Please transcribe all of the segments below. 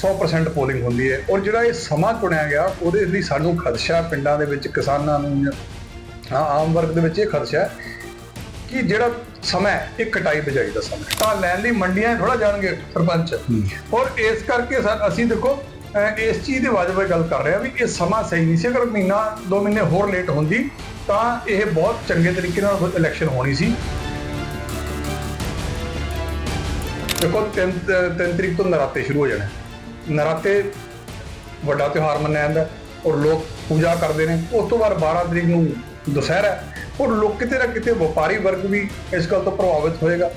100% polling ਹੁੰਦੀ ਹੈ। ਔਰ ਜਿਹੜਾ ਇਹ ਸਮਾਂ ਚੁਣਿਆ ਗਿਆ ਉਹਦੇ ਲਈ ਸਾਨੂੰ ਖਦਸ਼ਾ ਪਿੰਡਾਂ ਦੇ ਵਿੱਚ ਕਿਸਾਨਾਂ ਨੂੰ ਆਮ ਵਰਗ ਦੇ ਵਿੱਚ ਇਹ ਖਦਸ਼ਾ ਹੈ ਕਿ ਜਿਹੜਾ ਸਮਾਂ ਇਹ ਕਟਾਈ ਬਜਾਈ ਦਾ ਸਮਾਂ। ਤਾਂ ਲੈਣ ਲਈ ਮੰਡੀਆਂ ਥੋੜਾ ਜਾਣਗੇ ਸਰਪੰਚ। ਔਰ ਇਸ ਕਰਕੇ ਸਰ ਅਸੀਂ ਦੇਖੋ ਇਸ ਚੀਜ਼ ਦੇ ਵਾਜਬ ਗੱਲ ਕਰ ਰਹੇ ਆ ਵੀ ਇਹ ਸਮਾਂ ਸਹੀ ਨਹੀਂ ਸੀ। ਅਗਰ ਮਹੀਨਾ ਦੋ ਮਹੀਨੇ ਹੋਰ ਲੇਟ ਹੁੰਦੀ ਤਾਂ ਇਹ ਬਹੁਤ ਚੰਗੇ ਤਰੀਕੇ ਨਾਲ ਇਲੈਕਸ਼ਨ ਹੋਣੀ ਸੀ। ਦੇਖੋ ਤਿੰਨ ਤਿੰਨ ਤਰੀਕ ਤੋਂ ਨਰਾਤੇ ਸ਼ੁਰੂ ਹੋ ਜਾਣੇ। ਨਰਾਤੇ ਵੱਡਾ ਤਿਉਹਾਰ ਮੰਨਿਆ ਜਾਂਦਾ ਔਰ ਲੋਕ ਪੂਜਾ ਕਰਦੇ ਨੇ। ਉਸ ਤੋਂ ਬਾਅਦ 12 ਤਰੀਕ ਨੂੰ ਦੁਸਹਿਰਾ ਔਰ ਲੋਕ ਕਿਤੇ ਨਾ ਕਿਤੇ ਵਪਾਰੀ ਵਰਗ ਵੀ ਇਸ ਗੱਲ ਤੋਂ ਪ੍ਰਭਾਵਿਤ ਹੋਏਗਾ।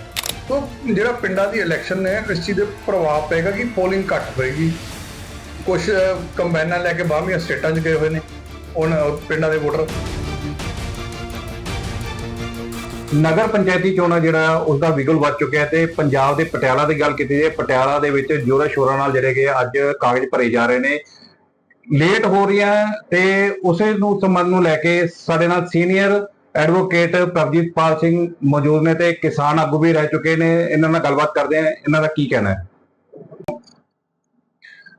ਤੋਂ ਜਿਹੜਾ ਪਿੰਡਾਂ ਦੀ ਇਲੈਕਸ਼ਨ ਨੇ, ਇਸ ਚੀਜ਼ ਦੇ ਪ੍ਰਭਾਵ ਪਏਗਾ ਕਿ ਪੋਲਿੰਗ ਘੱਟ ਹੋਏਗੀ। ਕੁਝ ਕੰਬਾਈਨਾਂ ਲੈ ਕੇ ਬਾਹਰਲੀਆਂ ਸਟੇਟਾਂ 'ਚ ਗਏ ਹੋਏ ਨੇ। ਉਹਨਾਂ ਪਿੰਡਾਂ ਦੇ ਵੋਟਰ ਨਗਰ ਪੰਚਾਇਤੀ ਚੋਣਾਂ ਜਿਹੜਾ ਉਸ ਦਾ ਵਿਗਲ ਵੱਜ ਚੁੱਕਿਆ ਤੇ ਪੰਜਾਬ ਦੇ ਪਟਿਆਲਾ ਦੀ ਗੱਲ ਕੀਤੀ ਜਾਏ, ਪਟਿਆਲਾ ਦੇ ਵਿੱਚ ਜੋਰਾ ਸ਼ੋਰਾਂ ਨਾਲ ਜਿਹੜੇ ਕਿ ਅੱਜ ਕਾਗਜ਼ ਭਰੇ ਜਾ ਰਹੇ ਨੇ। ਲੇਟ ਹੋ ਰਹੀਆਂ ਤੇ ਉਸੇ ਨੂੰ ਸੰਬੰਧ ਨੂੰ ਲੈ ਕੇ ਸਾਡੇ ਨਾਲ ਸੀਨੀਅਰ ਐਡਵੋਕੇਟ ਪ੍ਰਭਜੀਤ ਪਾਲ ਸਿੰਘ ਮੌਜੂਦ ਨੇ ਤੇ ਕਿਸਾਨ ਆਗੂ ਵੀ ਰਹਿ ਚੁੱਕੇ ਨੇ। ਇਹਨਾਂ ਨਾਲ ਗੱਲਬਾਤ ਕਰਦੇ ਆ ਇਹਨਾਂ ਦਾ ਕੀ ਕਹਿਣਾ ਹੈ?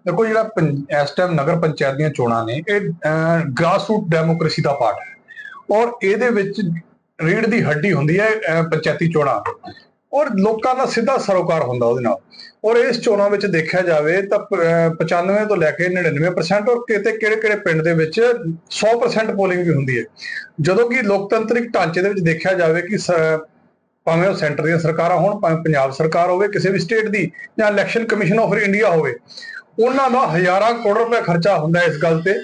ਦੇਖੋ ਜਿਹੜਾ ਪੰ- ਇਸ ਟਾਈਮ ਨਗਰ ਪੰਚਾਇਤ ਦੀਆਂ ਚੋਣਾਂ ਨੇ, ਇਹ ਗ੍ਰਾਸਰੂਟ ਡੈਮੋਕ੍ਰੇਸੀ ਦਾ ਪਾਰਟ ਹੈ। ਔਰ ਇਹਦੇ ਵਿੱਚ ਰੀੜ ਦੀ ਹੱਡੀ ਹੁੰਦੀ ਹੈ ਪੰਚਾਇਤੀ ਚੋਣਾਂ। ਔਰ ਲੋਕਾਂ ਦਾ ਸਿੱਧਾ ਸਰੋਕਾਰ ਹੁੰਦਾ ਉਹਦੇ ਨਾਲ। ਔਰ ਇਸ ਚੋਣਾਂ ਵਿੱਚ ਦੇਖਿਆ ਜਾਵੇ ਤਾਂ ਪ- 95 ਤੋਂ ਲੈ ਕੇ 99% ਔਰ ਕਿਤੇ ਕਿਹੜੇ ਕਿਹੜੇ ਪਿੰਡ ਦੇ ਵਿੱਚ 100% ਪੋਲਿੰਗ ਵੀ ਹੁੰਦੀ ਹੈ। ਜਦੋਂ ਕਿ ਲੋਕਤੰਤਰਿਕ ਢਾਂਚੇ ਦੇ ਵਿੱਚ ਦੇਖਿਆ ਜਾਵੇ ਕਿ ਸ- ਭਾਵੇਂ ਉਹ ਸੈਂਟਰ ਦੀਆਂ ਸਰਕਾਰਾਂ ਹੋਣ, ਭਾਵੇਂ ਪੰਜਾਬ ਸਰਕਾਰ ਹੋਵੇ, ਕਿਸੇ ਵੀ ਸਟੇਟ ਦੀ ਜਾਂ ਇਲੈਕਸ਼ਨ ਕਮਿਸ਼ਨ ਆਫ ਇੰਡੀਆ ਹੋਵੇ, ਉਹਨਾਂ ਦਾ ਹਜ਼ਾਰਾਂ ਕਰੋੜ ਰੁਪਏ ਖਰਚਾ ਹੁੰਦਾ ਇਸ ਗੱਲ ਤੇ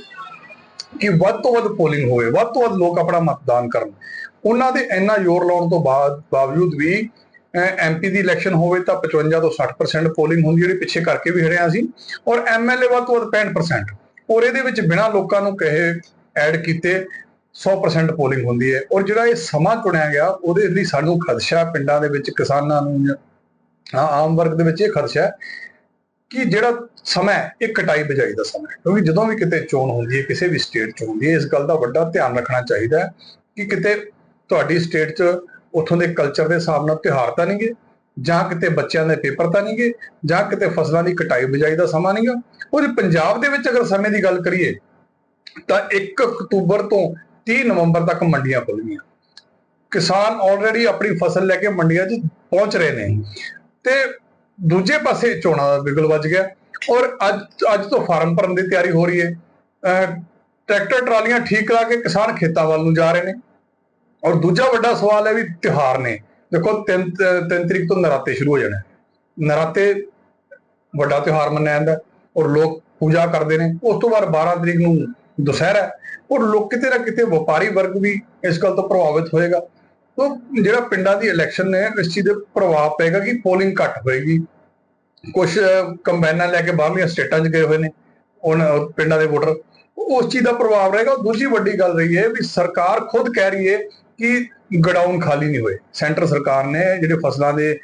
ਕਿ ਵੱਧ ਤੋਂ ਵੱਧ ਪੋਲਿੰਗ ਹੋਵੇ, ਵੱਧ ਤੋਂ ਵੱਧ ਲੋਕ ਆਪਣਾ ਮਤਦਾਨ ਕਰਨ। ਉਹਨਾਂ ਦੇ ਇੰਨਾ ਜ਼ੋਰ ਲਾਉਣ ਤੋਂ ਬਾਅਦ ਬਾਵਜੂਦ ਵੀ ਐਮਪੀ ਦੀ ਇਲੈਕਸ਼ਨ ਹੋਵੇ ਤਾਂ 55 ਤੋਂ 60% ਪੋਲਿੰਗ ਹੁੰਦੀ ਜਿਹੜੀ ਪਿੱਛੇ ਕਰਕੇ ਵੀ ਹੜਿਆ ਸੀ ਔਰ ਐਮਐਲਏ ਵੱਧ ਤੋਂ ਵੱਧ 65% ਔਰ ਇਹਦੇ ਵਿੱਚ ਬਿਨਾਂ ਲੋਕਾਂ ਨੂੰ ਕਹੇ ਐਡ ਕੀਤੇ 100% ਪੋਲਿੰਗ ਹੁੰਦੀ ਹੈ ਔਰ ਜਿਹੜਾ ਇਹ ਸਮਾਂ ਚੁਣਿਆ ਗਿਆ ਉਹਦੇ ਲਈ ਸਾਨੂੰ ਖਦਸ਼ਾ ਪਿੰਡਾਂ ਦੇ ਵਿੱਚ ਕਿਸਾਨਾਂ ਨੂੰ ਜਾਂ ਆਮ ਵਰਗ ਦੇ ਵਿੱਚ ਇਹ ਖਦਸ਼ਾ ਹੈ ਕਿ ਜਿਹੜਾ ਸਮਾਂ ਇਹ ਕਟਾਈ ਬਜਾਈ ਦਾ ਸਮਾਂ ਕਿਉਂਕਿ ਜਦੋਂ ਵੀ ਕਿਤੇ ਚੋਣ ਹੁੰਦੀ ਹੈ, ਕਿਸੇ ਵੀ ਸਟੇਟ 'ਚ ਹੁੰਦੀ ਹੈ, ਇਸ ਗੱਲ ਦਾ ਵੱਡਾ ਧਿਆਨ ਰੱਖਣਾ ਚਾਹੀਦਾ ਕਿ ਕਿਤੇ ਤੁਹਾਡੀ ਸਟੇਟ 'ਚ ਉੱਥੋਂ ਦੇ ਕਲਚਰ ਦੇ ਹਿਸਾਬ ਨਾਲ ਤਿਉਹਾਰ ਤਾਂ ਨਹੀਂਗੇ, ਜਾਂ ਕਿਤੇ ਬੱਚਿਆਂ ਦੇ ਪੇਪਰ ਤਾਂ ਨਹੀਂਗੇ, ਜਾਂ ਕਿਤੇ ਫਸਲਾਂ ਦੀ ਕਟਾਈ ਬਿਜਾਈ ਦਾ ਸਮਾਂ ਨਹੀਂਗਾ। ਔਰ ਪੰਜਾਬ ਦੇ ਵਿੱਚ ਅਗਰ ਸਮੇਂ ਦੀ ਗੱਲ ਕਰੀਏ, ਤਾਂ 1 ਅਕਤੂਬਰ ਤੋਂ 30 ਨਵੰਬਰ ਤੱਕ ਮੰਡੀਆਂ ਖੁੱਲ੍ਹਣਗੀਆਂ ਕਿਸਾਨ ਆਲਰੇਡੀ ਆਪਣੀ ਫਸਲ ਲੈ ਕੇ ਮੰਡੀਆਂ 'ਚ ਪਹੁੰਚ ਰਹੇ ਨੇ। ਤੇ ਦੂਜੇ ਪਾਸੇ ਚੋਣਾਂ ਦਾ ਬਿਗਲ ਵੱਜ ਗਿਆ ਔਰ ਅੱਜ ਅੱਜ ਤੋਂ ਫਾਰਮ ਭਰਨ ਦੀ ਤਿਆਰੀ ਹੋ ਰਹੀ ਹੈ। ਟਰੈਕਟਰ ਟਰਾਲੀਆਂ ਠੀਕ ਕਰਾ ਕੇ ਕਿਸਾਨ ਖੇਤਾਂ ਵੱਲ ਨੂੰ ਜਾ ਰਹੇ ਨੇ। ਔਰ ਦੂਜਾ ਵੱਡਾ ਸਵਾਲ ਹੈ ਵੀ ਤਿਉਹਾਰ ਨੇ। ਦੇਖੋ, ਤਿੰਨ ਤਿੰਨ ਤਰੀਕ ਤੋਂ ਨਰਾਤੇ ਸ਼ੁਰੂ ਹੋ ਜਾਣਾ। ਨਰਾਤੇ ਵੱਡਾ ਤਿਉਹਾਰ ਮੰਨਿਆ ਜਾਂਦਾ ਔਰ ਲੋਕ ਪੂਜਾ ਕਰਦੇ ਨੇ। ਉਸ ਤੋਂ ਬਾਅਦ 12 ਤਰੀਕ ਨੂੰ ਦੁਸਹਿਰਾ ਔਰ ਲੋਕ ਕਿਤੇ ਨਾ ਕਿਤੇ ਵਪਾਰੀ ਵਰਗ ਵੀ ਇਸ ਗੱਲ ਤੋਂ ਪ੍ਰਭਾਵਿਤ ਹੋਏਗਾ। ਤੋਂ ਜਿਹੜਾ ਪਿੰਡਾਂ ਦੀ ਇਲੈਕਸ਼ਨ ਨੇ, ਇਸ ਚੀਜ਼ ਦੇ ਪ੍ਰਭਾਵ ਪਏਗਾ ਕਿ ਪੋਲਿੰਗ ਘੱਟ ਹੋਏਗੀ। ਕੁਝ ਕੰਬਾਈਨਾਂ ਲੈ ਕੇ ਬਾਹਰਲੀਆਂ ਸਟੇਟਾਂ 'ਚ ਗਏ ਹੋਏ ਨੇ ਉਹਨਾਂ ਪਿੰਡਾਂ ਦੇ ਵੋਟਰ। ਉਸ ਚੀਜ਼ ਦਾ ਪ੍ਰਭਾਵ ਰਹੇਗਾ। ਦੂਜੀ ਵੱਡੀ ਗੱਲ ਰਹੀ ਹੈ ਵੀ ਸਰਕਾਰ ਖੁਦ ਕਹਿ ਰਹੀ ਹੈ ਕਿ ਗਡਾਊਨ ਖਾਲੀ ਨਹੀਂ ਹੋਏ। ਸੈਂਟਰ ਸਰਕਾਰ ਨੇ ਜਿਹੜੇ ਫਸਲਾਂ ਦੇ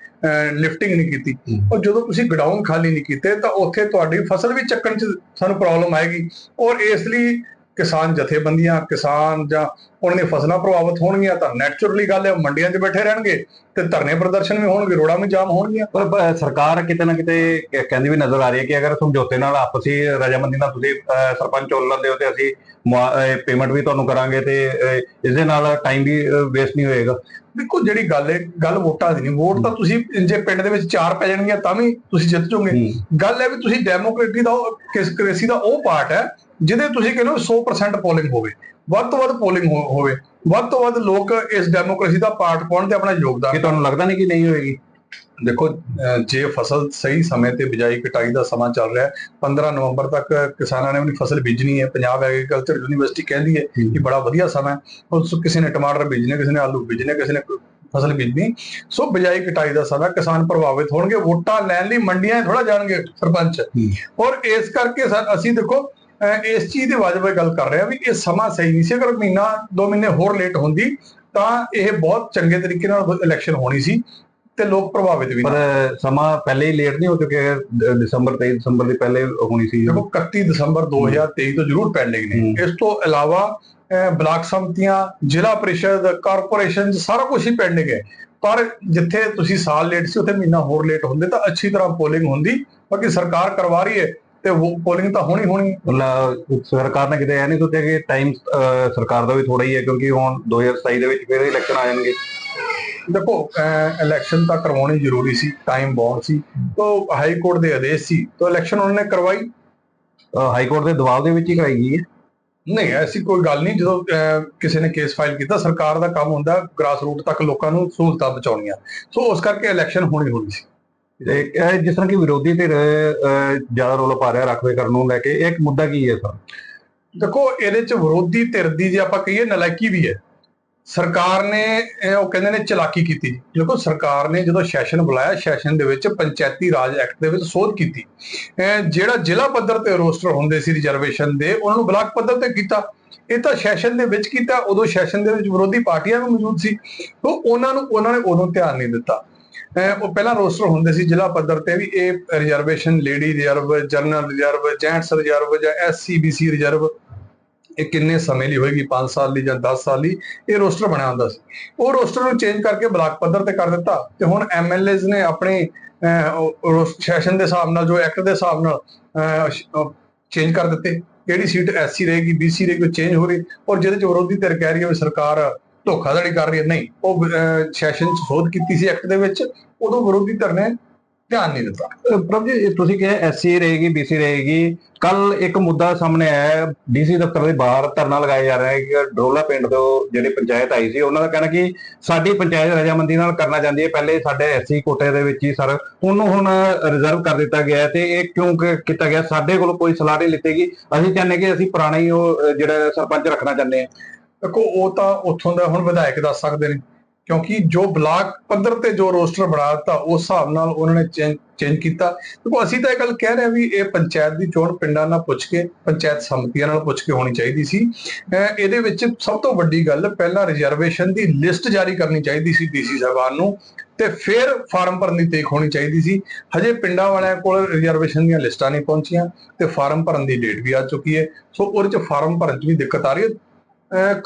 ਲਿਫਟਿੰਗ ਨਹੀਂ ਕੀਤੀ। ਔਰ ਜਦੋਂ ਤੁਸੀਂ ਗਡਾਊਨ ਖਾਲੀ ਨਹੀਂ ਕੀਤੇ ਤਾਂ ਉੱਥੇ ਤੁਹਾਡੀ ਫਸਲ ਵੀ ਚੱਕਣ 'ਚ ਸਾਨੂੰ ਪ੍ਰੋਬਲਮ ਆਏਗੀ। ਔਰ ਇਸ ਲਈ ਕਿਸਾਨ ਜਥੇਬੰਦੀਆਂ ਕਿਸਾਨ ਜਾਂ ਉਹਨਾਂ ਦੀਆਂ ਫਸਲਾਂ ਪ੍ਰਭਾਵਿਤ ਹੋਣਗੀਆਂ ਤਾਂ ਨੈਚੁਰਲੀ ਗੱਲ ਹੈ ਮੰਡੀਆਂ 'ਚ ਬੈਠੇ ਰਹਿਣਗੇ ਤੇ ਧਰਨੇ ਪ੍ਰਦਰਸ਼ਨ ਵੀ ਹੋਣਗੇ ਰੋਡਾਂ ਵੀ ਜਾਮ ਹੋਣਗੀਆਂ। ਪਰ ਸਰਕਾਰ ਕਿਤੇ ਨਾ ਕਿਤੇ ਕਹਿੰਦੀ ਵੀ ਨਜ਼ਰ ਆ ਰਹੀ ਹੈ ਕਿ ਅਗਰ ਸਮਝੌਤੇ ਨਾਲ ਆਪਸੀ ਰਜਾਮੰਦੀ ਨਾਲ ਤੁਸੀਂ ਸਰਪੰਚ ਚੁਣ ਲੈਂਦੇ ਹੋ ਤੇ ਅਸੀਂ ਪੇਮੈਂਟ ਵੀ ਤੁਹਾਨੂੰ ਕਰਾਂਗੇ ਤੇ ਇਸ ਦੇ ਨਾਲ ਟਾਈਮ ਵੀ ਵੇਸਟ ਨਹੀਂ ਹੋਏਗਾ। ਦੇਖੋ ਜਿਹੜੀ ਗੱਲ ਹੈ ਗੱਲ ਵੋਟਾਂ ਦੀ ਨਹੀਂ ਵੋਟ ਤਾਂ ਤੁਸੀਂ ਜੇ ਪਿੰਡ ਦੇ ਵਿੱਚ ਚਾਰ ਪੈ ਜਾਣਗੀਆਂ ਤਾਂ ਵੀ ਤੁਸੀਂ ਜਿੱਤ ਜਾਓਗੇ। ਗੱਲ ਹੈ ਵੀ ਤੁਸੀਂ ਡੈਮੋਕ੍ਰੇਸੀ ਦਾ ਕਿਸ ਕ੍ਰੇਸੀ ਦਾ ਉਹ ਪਾਰਟ ਹੈ ਜਿਹਦੇ ਤੁਸੀਂ ਕਹਿੰਦੇ ਹੋ 100% ਪੋਲਿੰਗ ਹੋਵੇ ਵੱਧ ਤੋਂ ਵੱਧ ਪੋਲਿੰਗ ਹੋਵੇ ਵੱਧ ਤੋਂ ਵੱਧ ਲੋਕ ਇਸ ਡੈਮੋਕ੍ਰੇਸੀ ਦਾ ਪਾਰਟ ਪਾਉਣ ਤੇ ਆਪਣਾ ਯੋਗਦਾਨ ਕਿ ਤੁਹਾਨੂੰ ਲੱਗਦਾ ਨਹੀਂ ਕਿ ਨਹੀਂ ਹੋਏਗੀ? ਦੇਖੋ ਜੇ ਫਸਲ ਸਹੀ ਸਮੇਂ ਤੇ ਬਿਜਾਈ ਕਟਾਈ ਦਾ ਸਮਾਂ ਚੱਲ ਰਿਹਾ ਹੈ 15 ਨਵੰਬਰ ਤੱਕ ਕਿਸਾਨਾਂ ਨੇ ਆਪਣੀ ਫਸਲ ਬੀਜਣੀ ਹੈ। ਪੰਜਾਬ ਐਗਰੀਕਲਚਰ ਯੂਨੀਵਰਸਿਟੀ ਕਹਿੰਦੀ ਹੈ ਕਿ ਬੜਾ ਵਧੀਆ ਸਮਾਂ ਹੈ। ਉਸ ਕਿਸੇ ਨੇ ਟਮਾਟਰ ਬੀਜਣੇ ਕਿਸੇ ਨੇ ਆਲੂ ਬੀਜਣੇ ਕਿਸੇ ਨੇ ਫਸਲ ਬੀਜਣੀ। ਸੋ ਬਿਜਾਈ ਕਟਾਈ ਦਾ ਸਮਾਂ ਕਿਸਾਨ ਪ੍ਰਭਾਵਿਤ ਹੋਣਗੇ ਵੋਟਾਂ ਲੈਣ ਲਈ ਮੰਡੀਆਂ ਥੋੜਾ ਜਾਣਗੇ ਸਰਪੰਚ। ਔਰ ਇਸ ਕਰਕੇ ਅਸੀਂ ਦੇਖੋ ਇਸ ਚੀਜ਼ ਦੇ ਵਾਜਬ ਗੱਲ ਕਰ ਰਹੇ ਵੀ ਇਹ ਸਮਾਂ ਸਹੀ ਨਹੀਂ ਸੀ। ਅਗਰ ਮਹੀਨਾ ਦੋ ਮਹੀਨੇ ਹੋਰ ਲੇਟ ਹੁੰਦੀ ਤਾਂ ਇਹ ਬਹੁਤ ਚੰਗੇ ਤਰੀਕੇ ਨਾਲ ਇਲੈਕਸ਼ਨ ਹੋਣੀ ਸੀ ਤੇ ਲੋਕ ਪ੍ਰਭਾਵਿਤ ਵੀ ਪਰ ਸਮਾਂ ਪਹਿਲੇ ਹੀ ਲੇਟ ਨਹੀਂ ਹੋ ਚੁੱਕਿਆ? ਦ- ਦਸੰਬਰ 23 ਦਸੰਬਰ ਦੇ ਪਹਿਲੇ ਹੋਣੀ ਸੀ। ਦੇਖੋ 31 ਦਸੰਬਰ 2023 ਤੋਂ ਜ਼ਰੂਰ ਪੈਂਡਿੰਗ ਨੇ। ਇਸ ਤੋਂ ਇਲਾਵਾ ਬਲਾਕ ਸੰਮਤੀਆਂ ਜ਼ਿਲ੍ਹਾ ਪ੍ਰੀਸ਼ਦ ਕਾਰਪੋਰੇਸ਼ਨ ਸਾਰਾ ਕੁਝ ਹੀ ਪੈਂਡਿੰਗ ਹੈ ਪਰ ਜਿੱਥੇ ਤੁਸੀਂ ਸਾਲ ਲੇਟ ਸੀ ਉੱਥੇ ਮਹੀਨਾ ਹੋਰ ਲੇਟ ਹੁੰਦੇ ਤਾਂ ਅੱਛੀ ਤਰ੍ਹਾਂ ਪੋਲਿੰਗ ਹੁੰਦੀ। ਬਾਕੀ ਸਰਕਾਰ ਕਰਵਾ ਰਹੀ ਹੈ। ਤੇ ਪੋਲਿੰਗ ਤਾਂ ਹੋਣੀ ਹੋਣੀ ਸਰਕਾਰ ਨੇ ਕਿਤੇ ਇਹ ਨਹੀਂ ਸੋਚਿਆ ਕਿ ਟਾਈਮ ਸਰਕਾਰ ਦਾ ਵੀ ਥੋੜਾ ਹੀ ਹੈ ਕਿਉਂਕਿ ਹੁਣ 2027 ਦੇ ਵਿੱਚ ਫਿਰ ਇਲੈਕਸ਼ਨ ਆ ਜਾਣਗੇ। ਦੇਖੋ ਇਲੈਕਸ਼ਨ ਤਾਂ ਕਰਵਾਉਣੀ ਜ਼ਰੂਰੀ ਸੀ ਟਾਈਮ ਬਹੁਤ ਸੀ। ਤੋਂ ਹਾਈ ਕੋਰਟ ਦੇ ਆਦੇਸ਼ ਸੀ ਤੋਂ ਇਲੈਕਸ਼ਨ ਉਹਨਾਂ ਨੇ ਕਰਵਾਈ। ਹਾਈ ਕੋਰਟ ਦੇ ਦਬਾਅ ਦੇ ਵਿੱਚ ਹੀ ਕਰਾਈ ਗਈ ਹੈ। ਨਹੀਂ ਐਸੀ ਕੋਈ ਗੱਲ ਨਹੀਂ ਜਦੋਂ ਅਹ, ਕਿਸੇ ਨੇ ਕੇਸ ਫਾਈਲ ਕੀਤਾ ਸਰਕਾਰ ਦਾ ਕੰਮ ਹੁੰਦਾ ਗ੍ਰਾਸ ਰੂਟ ਤੱਕ ਲੋਕਾਂ ਨੂੰ ਸਹੂਲਤਾਂ ਪਹੁੰਚਾਉਣੀਆਂ। ਸੋ ਉਸ ਕਰਕੇ ਇਲੈਕਸ਼ਨ ਹੋਣੀ ਹੋਣੀ ਸੀ। ਜਿਸ ਤਰ੍ਹਾਂ ਕਿ ਵਿਰੋਧੀ ਧਿਰ ਜ਼ਿਆਦਾ ਰੋਲ ਪਾ ਰਿਹਾ ਰਾਖਵੇ ਨੂੰ ਲੈ ਕੇ ਇੱਕ ਮੁੱਦਾ ਕੀ ਹੈ ਸਰ? ਦੇਖੋ, ਇਹਦੇ ਚ ਵਿਰੋਧੀ ਧਿਰ ਦੀ ਜੇ ਆਪਾਂ ਕਹੀਏ, ਨਲਾਇਕੀ ਵੀ ਹੈ। ਸਰਕਾਰ ਨੇ ਉਹ ਕਹਿੰਦੇ ਨੇ ਚਲਾਕੀ ਕੀਤੀ। ਦੇਖੋ, ਸਰਕਾਰ ਨੇ ਜਦੋਂ ਸੈਸ਼ਨ ਬੁਲਾਇਆ, ਸੈਸ਼ਨ ਦੇ ਵਿੱਚ ਪੰਚਾਇਤੀ ਰਾਜ ਐਕਟ ਦੇ ਵਿੱਚ ਸੋਧ ਕੀਤੀ। ਅਹ ਜਿਹੜਾ ਜ਼ਿਲ੍ਹਾ ਪੱਧਰ ਤੇ ਰੋਸਟਰ ਹੁੰਦੇ ਸੀ ਰਿਜ਼ਰਵੇਸ਼ਨ ਦੇ, ਉਹਨਾਂ ਨੂੰ ਬਲਾਕ ਪੱਧਰ ਤੇ ਕੀਤਾ। ਇਹ ਤਾਂ ਸੈਸ਼ਨ ਦੇ ਵਿੱਚ ਕੀਤਾ, ਉਦੋਂ ਸੈਸ਼ਨ ਦੇ ਵਿੱਚ ਵਿਰੋਧੀ ਪਾਰਟੀਆਂ ਵੀ ਮੌਜੂਦ ਸੀ। ਉਹ ਉਹਨਾਂ ਨੂੰ, ਉਹਨਾਂ ਨੇ ਉਦੋਂ ਧਿਆਨ ਨਹੀਂ ਦਿੱਤਾ। ਉਹ ਪਹਿਲਾਂ ਰੋਸਟਰ ਹੁੰਦੇ ਸੀ ਜ਼ਿਲ੍ਹਾ ਪੱਧਰ ਤੇ ਵੀ ਇਹ reservation lady reserve general reserve gents reserve ਜਾਂ ਐਸਸੀਬੀਸੀ ਰਿਜ਼ਰਵ ਇਹ ਕਿੰਨੇ ਸਮੇਂ ਲਈ ਹੋਏਗੀ? 5 ਸਾਲ ਲਈ ਜਾਂ 10 ਸਾਲ ਲਈ? ਇਹ ਰੋਸਟਰ ਬਣਿਆ ਹੁੰਦਾ ਸੀ। ਉਹ ਰੋਸਟਰ ਨੂੰ ਚੇਂਜ ਕਰਕੇ ਬਲਾਕ ਪੱਧਰ ਤੇ ਕਰ ਦਿੱਤਾ ਤੇ ਹੁਣ ਐਮਐਲਏਜ਼ ਨੇ ਆਪਣੇ ਸੈਸ਼ਨ ਦੇ ਹਿਸਾਬ ਨਾਲ, ਜੋ ਐਕਟ ਦੇ ਹਿਸਾਬ ਨਾਲ ਚੇਂਜ ਕਰ ਦਿੱਤੇ। ਕਿਹੜੀ ਸੀਟ ਐਸਸੀ ਰਹੇਗੀ ਬੀਸੀ ਰਹੇਗੀ ਚੇਂਜ ਹੋ ਰਹੀ। ਔਰ ਜਿਹਦੇ ਚ ਵਿਰੋਧੀ ਧਿਰ ਕਹਿ ਰਹੀ ਹੈ ਵੀ ਸਰਕਾਰ ਧੋਖਾਧੜੀ ਕਰ ਰਹੀ ਹੈ। ਨਹੀਂ, ਉਹ ਸੈਸ਼ਨ ਚ ਸੋਧ ਕੀਤੀ ਸੀ ਐਕਟ ਦੇ ਵਿੱਚ। ਉਦੋਂ ਵਿਰੋਧੀ ਧਿਰ ਨੇ ਧਿਆਨ ਨਹੀਂ ਦਿੱਤਾ। ਪ੍ਰਭ ਜੀ ਤੁਸੀਂ ਕਿਹਾ ਐਸਸੀ ਰਹੇਗੀ ਬੀਸੀ ਰਹੇਗੀ। ਕੱਲ ਇੱਕ ਮੁੱਦਾ ਸਾਹਮਣੇ ਆਇਆ ਡੀਸੀ ਦਫ਼ਤਰ ਦੇ ਬਾਹਰ ਧਰਨਾ ਲਗਾਇਆ ਜਾ ਰਿਹਾ ਹੈ ਕਿ ਡਰੋਲਾ ਪਿੰਡ ਤੋਂ ਜਿਹੜੀ ਪੰਚਾਇਤ ਆਈ ਸੀ, ਉਹਨਾਂ ਦਾ ਕਹਿਣਾ ਕਿ ਸਾਡੀ ਪੰਚਾਇਤ ਰਜਾਮੰਦੀ ਨਾਲ ਕਰਨਾ ਚਾਹੁੰਦੀ ਹੈ। ਪਹਿਲੇ ਸਾਡੇ ਐਸਸੀ ਕੋਟੇ ਦੇ ਵਿੱਚ ਹੀ ਸਰ ਉਹਨੂੰ ਹੁਣ ਰਿਜ਼ਰਵ ਕਰ ਦਿੱਤਾ ਗਿਆ ਹੈ ਤੇ ਇਹ ਕਿਉਂ ਕੀਤਾ ਗਿਆ? ਸਾਡੇ ਕੋਲ ਕੋਈ ਸਲਾਹ ਨਹੀਂ ਲਿੱਤੀ ਗਈ। ਅਸੀਂ ਚਾਹੁੰਦੇ ਕਿ ਅਸੀਂ ਪੁਰਾਣਾ ਹੀ ਉਹ ਜਿਹੜਾ ਸਰਪੰਚ ਰੱਖਣਾ ਚਾਹੁੰਦੇ ਹਾਂ। ਦੇਖੋ, ਉਹ ਤਾਂ ਉੱਥੋਂ ਦਾ ਹੁਣ ਵਿਧਾਇਕ ਦੱਸ ਸਕਦੇ ਨੇ, ਕਿਉਂਕਿ ਜੋ ਬਲਾਕ ਪੱਧਰ ਤੇ ਜੋ ਰੋਸਟਰ ਬਣਾ ਦਿੱਤਾ, ਉਸ ਹਿਸਾਬ ਨਾਲ ਉਹਨਾਂ ਨੇ ਚੇਂਜ ਕੀਤਾ। ਦੇਖੋ, ਅਸੀਂ ਤਾਂ ਇਹ ਗੱਲ ਕਹਿ ਰਹੇ ਹਾਂ ਵੀ ਇਹ ਪੰਚਾਇਤ ਦੀ ਚੋਣ ਪਿੰਡਾਂ ਨਾਲ ਪੁੱਛ ਕੇ, ਪੰਚਾਇਤ ਸਮਿਤੀਆਂ ਨਾਲ ਪੁੱਛ ਕੇ ਹੋਣੀ ਚਾਹੀਦੀ ਸੀ। ਇਹਦੇ ਵਿੱਚ ਸਭ ਤੋਂ ਵੱਡੀ ਗੱਲ ਪਹਿਲਾਂ ਰਿਜ਼ਰਵੇਸ਼ਨ ਦੀ ਲਿਸਟ ਜਾਰੀ ਕਰਨੀ ਚਾਹੀਦੀ ਸੀ ਡੀਸੀ ਸਾਹਿਬਾਨ ਨੂੰ, ਤੇ ਫਿਰ ਫਾਰਮ ਭਰਨ ਦੀ ਤੇਖ ਹੋਣੀ ਚਾਹੀਦੀ ਸੀ। ਹਜੇ ਪਿੰਡਾਂ ਵਾਲਿਆਂ ਕੋਲ ਰਿਜ਼ਰਵੇਸ਼ਨ ਦੀਆਂ ਲਿਸਟਾਂ ਨਹੀਂ ਪਹੁੰਚੀਆਂ, ਤੇ ਫਾਰਮ ਭਰਨ ਦੀ ਡੇਟ ਵੀ ਆ ਚੁੱਕੀ ਹੈ। ਸੋ ਉਹਦੇ ਚ ਫਾਰਮ ਭਰਨ 'ਚ ਵੀ ਦਿੱਕਤ ਆ ਰਹੀ ਹੈ।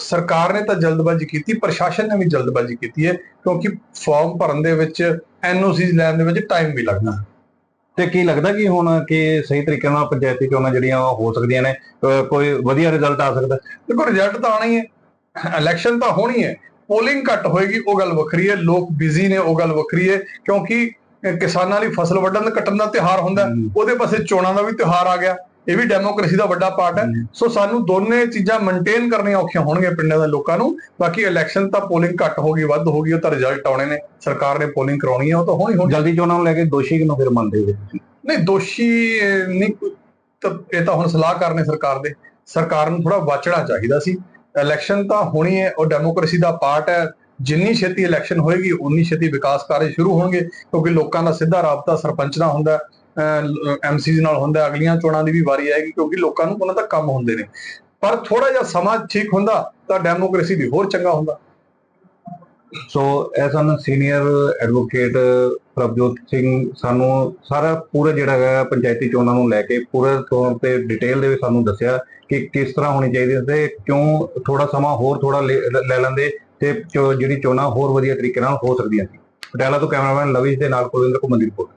ਸਰਕਾਰ ਨੇ ਤਾਂ ਜਲਦਬਾਜ਼ੀ ਕੀਤੀ ਪ੍ਰਸ਼ਾਸਨ ਨੇ ਵੀ ਜਲਦਬਾਜ਼ੀ ਕੀਤੀ ਹੈ ਕਿਉਂਕਿ ਫਾਰਮ ਭਰਨ ਦੇ ਵਿੱਚ ਐਨਓਸੀ ਲੈਣ ਦੇ ਵਿੱਚ ਟਾਈਮ ਵੀ ਲੱਗਦਾ। ਤੇ ਕੀ ਲੱਗਦਾ ਕਿ ਹੁਣ ਕਿ ਸਹੀ ਤਰੀਕੇ ਨਾਲ ਪੰਚਾਇਤੀ ਚੋਣਾਂ ਜਿਹੜੀਆਂ ਹੋ ਸਕਦੀਆਂ ਨੇ ਕੋਈ ਵਧੀਆ ਰਿਜ਼ਲਟ ਆ ਸਕਦਾ। ਦੇਖੋ ਰਿਜ਼ਲਟ ਤਾਂ ਆਣਾ ਹੀ ਹੈ ਇਲੈਕਸ਼ਨ ਤਾਂ ਹੋਣੀ ਹੈ ਪੋਲਿੰਗ ਘੱਟ ਹੋਏਗੀ ਉਹ ਗੱਲ ਵੱਖਰੀ ਹੈ ਲੋਕ ਬਿਜ਼ੀ ਨੇ ਉਹ ਗੱਲ ਵੱਖਰੀ ਹੈ ਕਿਉਂਕਿ ਕਿਸਾਨਾਂ ਲਈ ਫਸਲ ਵੱਢਣ ਦਾ ਕੱਟਣ ਦਾ ਤਿਉਹਾਰ ਹੁੰਦਾ। ਉਹਦੇ ਪਾਸੇ ਚੋਣਾਂ ਦਾ ਵੀ ਤਿਉਹਾਰ ਆ ਗਿਆ। ਇਹ ਵੀ ਡੈਮੋਕ੍ਰੇਸੀ ਦਾ ਵੱਡਾ ਪਾਰਟ ਹੈ। ਸੋ ਸਾਨੂੰ ਦੋਨੇ ਚੀਜ਼ਾਂ ਮੇਨਟੇਨ ਕਰਨੀਆਂ ਔਖੀਆਂ ਹੋਣਗੀਆਂ ਪਿੰਡਾਂ ਦੇ ਲੋਕਾਂ ਨੂੰ। ਬਾਕੀ ਇਲੈਕਸ਼ਨ ਤਾਂ ਪੋਲਿੰਗ ਘੱਟ ਹੋਗੀ ਵੱਧ ਹੋਗੀ ਉਹ ਤਾਂ ਰਿਜ਼ਲਟ ਆਉਣੇ ਨੇ। ਸਰਕਾਰ ਨੇ ਪੋਲਿੰਗ ਕਰਾਉਣੀ ਹੈ ਉਹ ਤਾਂ ਹੋਣੀ ਹੋਣੀ। ਜਲਦੀ ਚੋਣਾਂ ਨੂੰ ਲੈ ਕੇ ਦੋਸ਼ੀ ਕਿਨੂੰ ਫਿਰ ਮੰਨਦੇ ਹੋ ਨਹੀਂ ਦੋਸ਼ੀ ਨਹੀਂ ਇਹ ਤਾਂ ਹੁਣ ਸਲਾਹਕਾਰ ਨੇ ਸਰਕਾਰ ਦੇ। ਸਰਕਾਰ ਨੂੰ ਥੋੜਾ ਵਾਚਣਾ ਚਾਹੀਦਾ ਸੀ। ਇਲੈਕਸ਼ਨ ਤਾਂ ਹੋਣੀ ਹੈ ਉਹ ਡੈਮੋਕ੍ਰੇਸੀ ਦਾ ਪਾਰਟ ਹੈ। ਜਿੰਨੀ ਛੇਤੀ ਇਲੈਕਸ਼ਨ ਹੋਏਗੀ ਉਨੀ ਛੇਤੀ ਵਿਕਾਸ ਕਾਰਜ ਸ਼ੁਰੂ ਹੋਣਗੇ ਕਿਉਂਕਿ ਲੋਕਾਂ ਦਾ ਸਿੱਧਾ ਰਾਬਤਾ ਸਰਪੰਚ ਨਾਲ ਹੁੰਦਾ ਐਮਸੀਜ਼ ਨਾਲ ਹੁੰਦਾ, ਅਗਲੀਆਂ ਚੋਣਾਂ ਦੀ ਵੀ ਵਾਰੀ ਆਏਗੀ, ਕਿਉਂਕਿ ਲੋਕਾਂ ਨੂੰ ਉਹਨਾਂ ਦਾ ਕੰਮ ਹੁੰਦੇ ਨੇ। ਪਰ ਥੋੜਾ ਜਿਹਾ ਸਮਾਂ ਠੀਕ ਹੁੰਦਾ, ਤਾਂ ਡੈਮੋਕ੍ਰੇਸੀ ਵੀ ਹੋਰ ਚੰਗਾ ਹੁੰਦਾ। ਸੋ ਇਹ ਸਨ ਸੀਨੀਅਰ ਐਡਵੋਕੇਟ ਪ੍ਰਭਜੋਤ ਸਿੰਘ ਸਾਨੂੰ ਸਾਰਾ ਪੂਰਾ ਜਿਹੜਾ ਹੈ ਪੰਚਾਇਤੀ ਚੋਣਾਂ ਨੂੰ ਲੈ ਕੇ ਪੂਰੇ ਤੌਰ ਤੇ ਡਿਟੇਲ ਦੇ ਵਿੱਚ ਸਾਨੂੰ ਦੱਸਿਆ ਕਿ ਕਿਸ ਤਰ੍ਹਾਂ ਹੋਣੀ ਚਾਹੀਦੀ ਹੈ ਤੇ ਕਿਉਂ ਥੋੜਾ ਸਮਾਂ ਹੋਰ ਥੋੜਾ ਲੈ ਲੈ ਲੈਂਦੇ ਤੇ ਚੋ- ਜਿਹੜੀ ਚੋਣਾਂ ਹੋਰ ਵਧੀਆ ਤਰੀਕੇ ਨਾਲ ਹੋ ਸਕਦੀਆਂ। ਸੀ ਪਟਿਆਲਾ ਤੋਂ ਕੈਮਰਾਮੈਨ ਲਵਿਸ਼ ਦੇ ਨਾਲ ਕੁਲਵਿੰਦਰ ਘੁੰਮਣ ਦੀ ਰਿਪੋਰਟ।